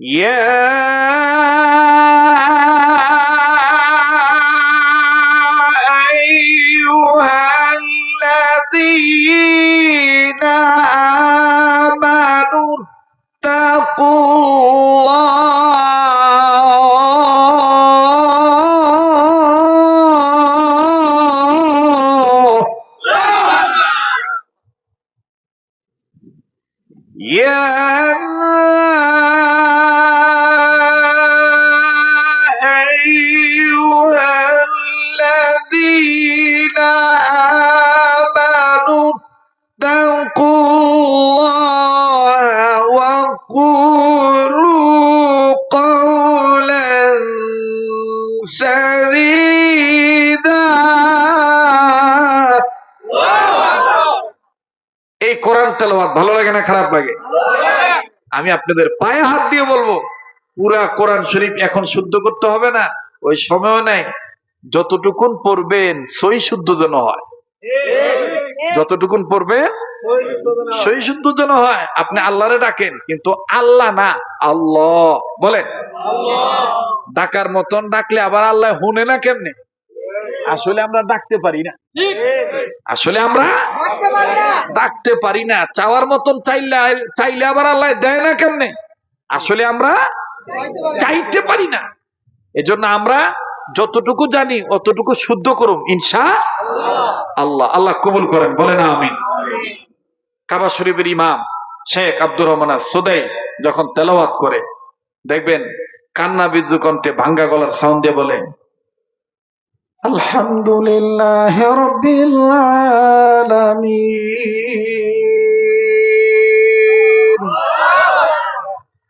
يا أيها الذين آمنوا اتقوا الله. يا أيها الذين آمنوا اتقوا الله وقولوا قولا سديدا এই কোরআন তেলাওয়াত ভালো লাগে না খারাপ লাগে আমি আপনাদের পায়ে হাত দিয়ে বলবো পুরা কোরআন শরীফ এখন শুদ্ধ করতে হবে না ওই সময়ও নাই। যতটুকুন পড়বেন সই শুদ্ধ যেন হয়। যতটুকুন পড়বেন সই শুদ্ধ যেন হয়। আপনি আল্লাহরে ডাকেন কিন্তু আল্লাহ না আল্লাহ। বলেন ডাকার মতন ডাকলে আবার আল্লাহ হুনে না কেমনে? আসলে আমরা ডাকতে পারি না। আসলে আমরা ডাকতে পারি না। চাওয়ার মতন চাইলে চাইলে আবার আল্লাহ দেয় না কেমনে? আসলে আমরা চাইতে পারি না। এজন্য আমরা যতটুকু জানি, অতটুকু শুদ্ধ করুন, ইনশা আল্লাহ। আল্লাহ কবুল করেন বলে না আমি কাবা শরীফের ইমাম শেখ আব্দুর রহমান সোদাই যখন তেলাওয়াত করে, দেখবেন কান্না বিদ্যু কণ্ঠে ভাঙ্গা গলার সাউন্ড দিয়ে বলে আলহামদুলিল্লাহ রব্বিল আলামিন।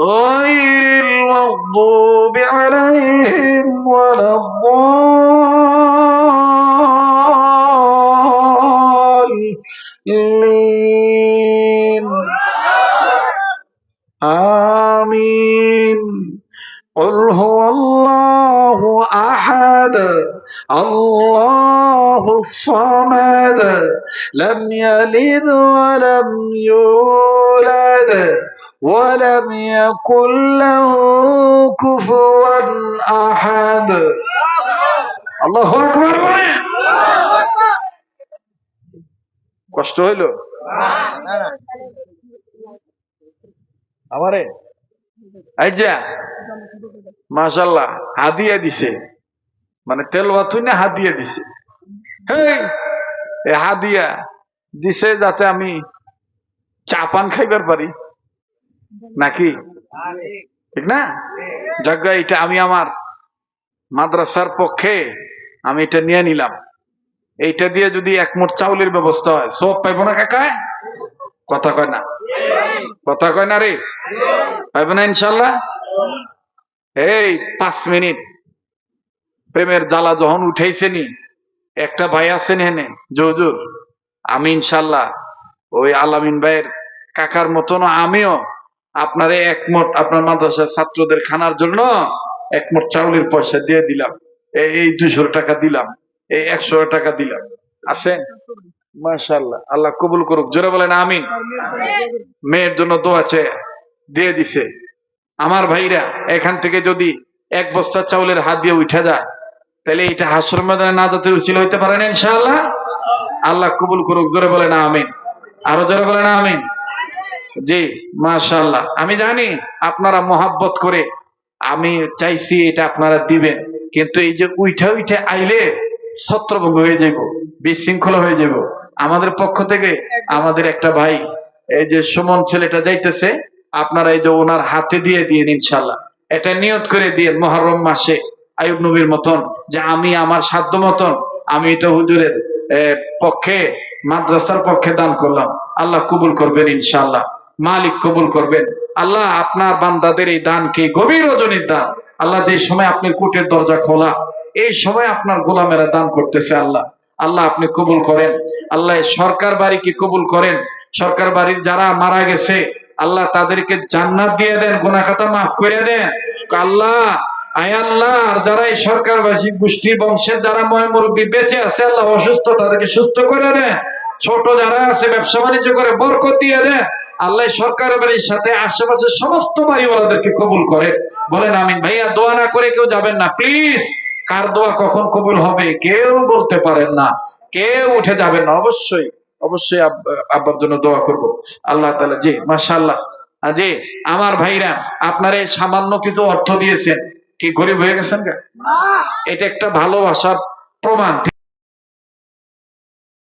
غير المغضوب عليهم ولا الضالين. آمين. قل هو الله أحد الله الصمد لم يلد ولم يولد. ولم يكن له كفوا أحد الله أكبر বলেন। কষ্ট হইল আমারে আইজা মাশাল্লাহ হাদিয়া দিছে মানে তেল বাথুই না হাদিয়া দিছে হেই এ হাদিয়া দিছে যাতে আমি চা পান খাইবার পারি নাকি? ঠিক না? যাজ্ঞা এটা আমি আমার মাদ্রাসার পক্ষে আমি এটা নিয়ে নিলাম। এইটা দিয়ে যদি এক মোট চাউলের ব্যবস্থা হয় সব পাইব না কাকায় কথা কয় না। কথা কয় না রে? পাইব না ইনশাল্লাহ এই পাঁচ মিনিট। প্রেমের জ্বালা যখন উঠেছে নি একটা ভাই আছেন হেনে জহুজুর। আমি ইনশাল্লাহ ওই আলামিন ভাইয়ের কাকার মতন আমিও আপনারে একমত আপনার মাদ্রাসার ছাত্রদের খানার জন্য একমত চাউলের পয়সা দিয়ে দিলাম। এই দুশো টাকা দিলাম, এই একশো টাকা দিলাম। আছেন মাশাল্লাহ আল্লাহ কবুল করুক। জোরে বলেন, আমিন। মেয়ের জন্য দোয়াছে দিয়ে দিছে। আমার ভাইরা, এখান থেকে যদি এক বস্তা চাউলের হাত দিয়ে উঠে যায়, তাহলে এটা হাসর ময়দানে না যাতে উচিল হইতে পারে না, ইনশাআল্লাহ? আল্লাহ কবুল করুক। জোরে বলেন, আমিন। আরও জোরে বলেন, আমিন। জি, মাশাআল্লাহ। আমি জানি আপনারা মহাব্বত করে, আমি চাইছি এটা আপনারা দিবেন, কিন্তু এই যে উইঠা উইঠে আইলে ছত্রভঙ্গ হয়ে যাব বিশৃঙ্খলা হয়ে যাব আমাদের পক্ষ থেকে আমাদের একটা ভাই, এই যে সুমন ছেলেটা যাইতেছে, আপনারা এই যে ওনার হাতে দিয়ে দিন ইনশাল্লাহ এটা নিয়ত করে দিয়ে মহরম মাসে আয়ুব নবীর মতন, যে আমি আমার সাধ্য মতন, আমি এটা হুজুরের পক্ষে মাদ্রাসার পক্ষে দান করলাম। আল্লাহ কবুল করবেন ইনশাল্লাহ মালিক কবুল করবেন। আল্লাহ আপনার বান্দাদের এই দানকে গভীর রজনীর দান। আল্লাহ যে সময় আপনার কোটের দরজা খোলা, এই সময় আপনার গোলামেরা দান করতেছে আল্লাহ। আল্লাহ আপনি কবুল করেন। আল্লাহ সরকার বাড়িকে কবুল করেন। সরকার বাড়ির যারা মারা গেছে, আল্লাহ তাদেরকে জান্নাত দিয়ে দেন গুনাখাতা মাফ করে দেন। আল্লাহ, আয় আল্লাহ যারা এই সরকারবাসী গোষ্ঠী বংশের যারা ময় মুরব্বী বেঁচে আছে, আল্লাহ অসুস্থ তাদেরকে সুস্থ করে দেন। ছোট যারা আছে ব্যবসা বাণিজ্য করে বরকত দিয়ে দেন আল্লাহ সরকারের বাড়ির সাথে আশেপাশের সমস্ত বাড়িওয়ালাদেরকে কবুল করে। বলেন আমিন। ভাইয়া দোয়া না করে কেউ যাবেন না। প্লিজ কার দোয়া কখন কবুল হবে কেউ বলতে পারেন না। কেউ উঠে যাবেন না। অবশ্যই অবশ্যই আব্বার জন্য দোয়া করব। আল্লাহ তাআলা জি মাশাআল্লাহ। আহ, জি আমার ভাইরা আপনারা এই সামান্য কিছু অর্থ দিয়েছেন। কি গরিব হয়ে গেছেন এটা একটা ভালোবাসার প্রমাণ।